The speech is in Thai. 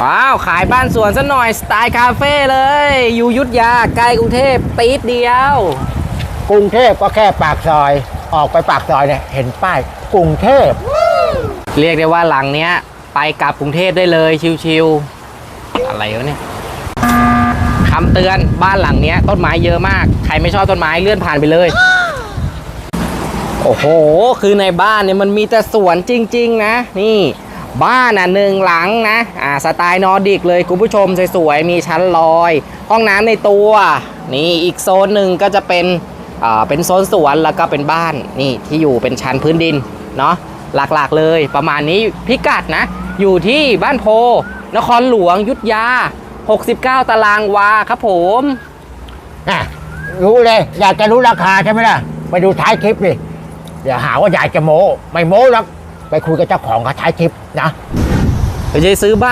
ว้าวขายบ้านสวนซะหน่อยสไตล์คาเฟ่เลย อยู่ยุทธยาใกล้กรุงเทพปีดเดียว กรุงเทพก็แค่ปากซอย ออกไปปากซอยเนี่ยเห็นป้ายกรุงเทพ เรียกได้ว่าหลังเนี้ย ไปกลับกรุงเทพได้เลยชิวๆอะไรวะเนี่ยคำเตือนบ้านหลังเนี้ย ต้นไม้เยอะมาก ใครไม่ชอบต้นไม้เลื่อนผ่านไปเลย โอ้โห คือในบ้านเนี่ยมันมีแต่สวนจริง ๆ นะ นี่ บ้านอะหนึ่งหลังนะอ่าสไตล์นอร์ดิกเลยคุณผู้ชมสวยๆมีชั้นลอย ห้องน้ำในตัวนี่อีกโซนหนึ่งก็จะเป็นอ่าเป็นโซนสวนแล้วก็เป็นบ้านนี่ที่อยู่เป็นชั้นพื้นดินเนาะหลักๆเลยประมาณนี้พิกัดนะ อยู่ที่บ้านโพ นครหลวงยุทธยา 69 ตารางวาครับผมอะรู้เลย อยากจะรู้ราคาใช่ไหมล่ะ ไปดูท้ายคลิปดิเดี๋ยวหาว่าอยากจะโม้ไม่โม้หรอก ไปคุยกับเจ้าของเขาท้ายคลิปนะไปซื้อบ้าน